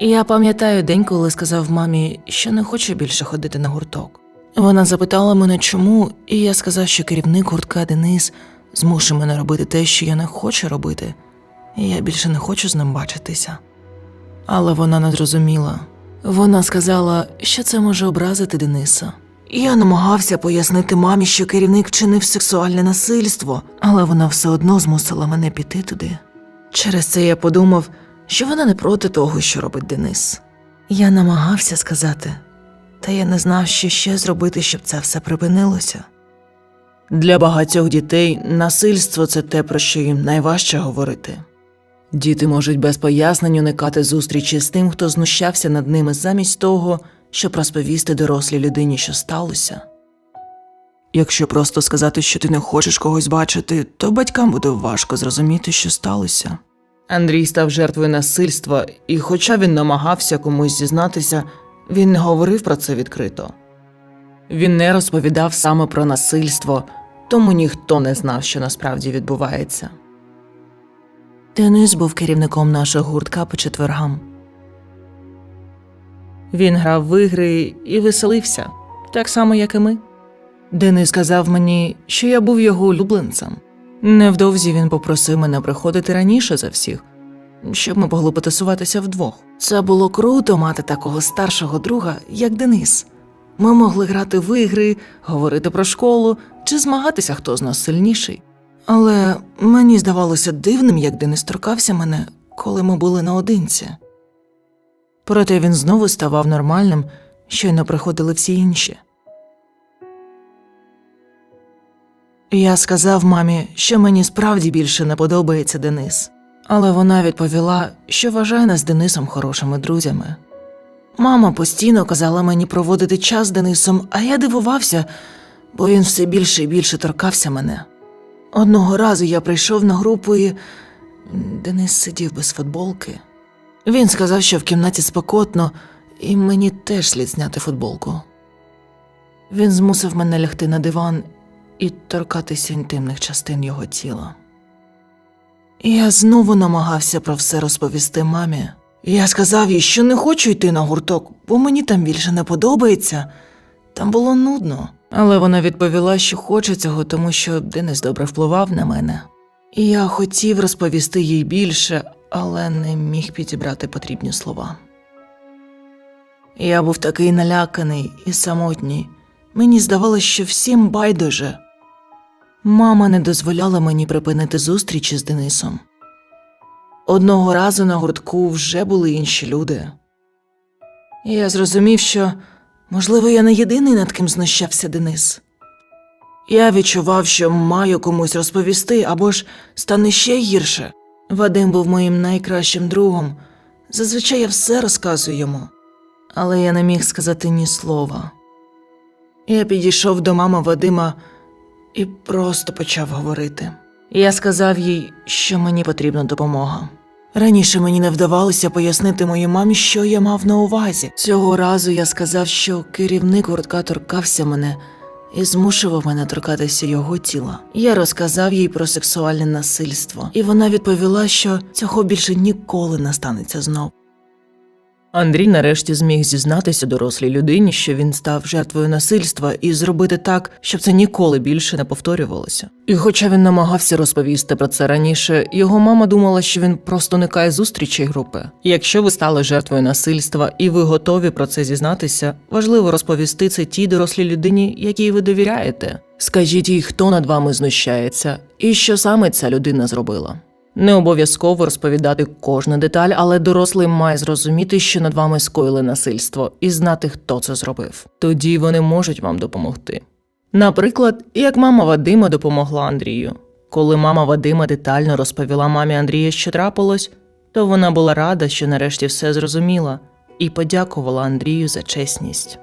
Я пам'ятаю день, коли сказав мамі, що не хочу більше ходити на гурток. Вона запитала мене, чому, і я сказав, що керівник гуртка Денис змушує мене робити те, що я не хочу робити, і я більше не хочу з ним бачитися. Але вона не зрозуміла. Вона сказала, що це може образити Дениса. Я намагався пояснити мамі, що керівник вчинив сексуальне насильство, але вона все одно змусила мене піти туди. Через це я подумав, що вона не проти того, що робить Денис. Я намагався сказати, та я не знав, що ще зробити, щоб це все припинилося. Для багатьох дітей насильство це те, про що їм найважче говорити. Діти можуть без пояснень уникати зустрічі з тим, хто знущався над ними замість того, щоб розповісти дорослій людині, що сталося. Якщо просто сказати, що ти не хочеш когось бачити, то батькам буде важко зрозуміти, що сталося. Андрій став жертвою насильства, і, хоча він намагався комусь зізнатися, він не говорив про це відкрито. Він не розповідав саме про насильство, тому ніхто не знав, що насправді відбувається. Денис був керівником нашого гуртка по четвергам. Він грав в ігри і веселився, так само, як і ми. Денис сказав мені, що я був його улюбленцем. Невдовзі він попросив мене приходити раніше за всіх, щоб ми могли потасуватися вдвох. Це було круто мати такого старшого друга, як Денис. Ми могли грати в ігри, говорити про школу чи змагатися, хто з нас сильніший. Але мені здавалося дивним, як Денис торкався мене, коли ми були наодинці. Проте він знову ставав нормальним, щойно приходили всі інші. Я сказав мамі, що мені справді більше не подобається Денис, але вона відповіла, що вважає нас з Денисом хорошими друзями. Мама постійно казала мені проводити час з Денисом, а я дивувався, бо він все більше і більше торкався мене. Одного разу я прийшов на групу і Денис сидів без футболки. Він сказав, що в кімнаті спекотно, і мені теж слід зняти футболку. Він змусив мене лягти на диван і торкатися інтимних частин його тіла. Я знову намагався про все розповісти мамі. Я сказав їй, що не хочу йти на гурток, бо мені там більше не подобається. Там було нудно. Але вона відповіла, що хоче цього, тому що Денис добре впливав на мене. І я хотів розповісти їй більше, але не міг підібрати потрібні слова. Я був такий наляканий і самотній. Мені здавалося, що всім байдуже. Мама не дозволяла мені припинити зустрічі з Денисом. Одного разу на гуртку вже були інші люди. І я зрозумів, що, можливо, я не єдиний, над ким знущався Денис. Я відчував, що маю комусь розповісти або ж стане ще гірше. Вадим був моїм найкращим другом. Зазвичай я все розказую йому, але я не міг сказати ні слова. Я підійшов до мами Вадима і просто почав говорити. Я сказав їй, що мені потрібна допомога. Раніше мені не вдавалося пояснити моїй мамі, що я мав на увазі. Цього разу я сказав, що керівник гуртка торкався мене і змушував мене торкатися його тіла. Я розказав їй про сексуальне насильство, і вона відповіла, що цього більше ніколи не станеться знов. Андрій нарешті зміг зізнатися дорослій людині, що він став жертвою насильства, і зробити так, щоб це ніколи більше не повторювалося. І хоча він намагався розповісти про це раніше, його мама думала, що він просто уникає зустрічей групи. Якщо ви стали жертвою насильства і ви готові про це зізнатися, важливо розповісти це тій дорослій людині, якій ви довіряєте. Скажіть їй, хто над вами знущається, і що саме ця людина зробила. Не обов'язково розповідати кожну деталь, але дорослий має зрозуміти, що над вами скоїли насильство, і знати, хто це зробив. Тоді вони можуть вам допомогти. Наприклад, як мама Вадима допомогла Андрію. Коли мама Вадима детально розповіла мамі Андрія, що трапилось, то вона була рада, що нарешті все зрозуміла, і подякувала Андрію за чесність.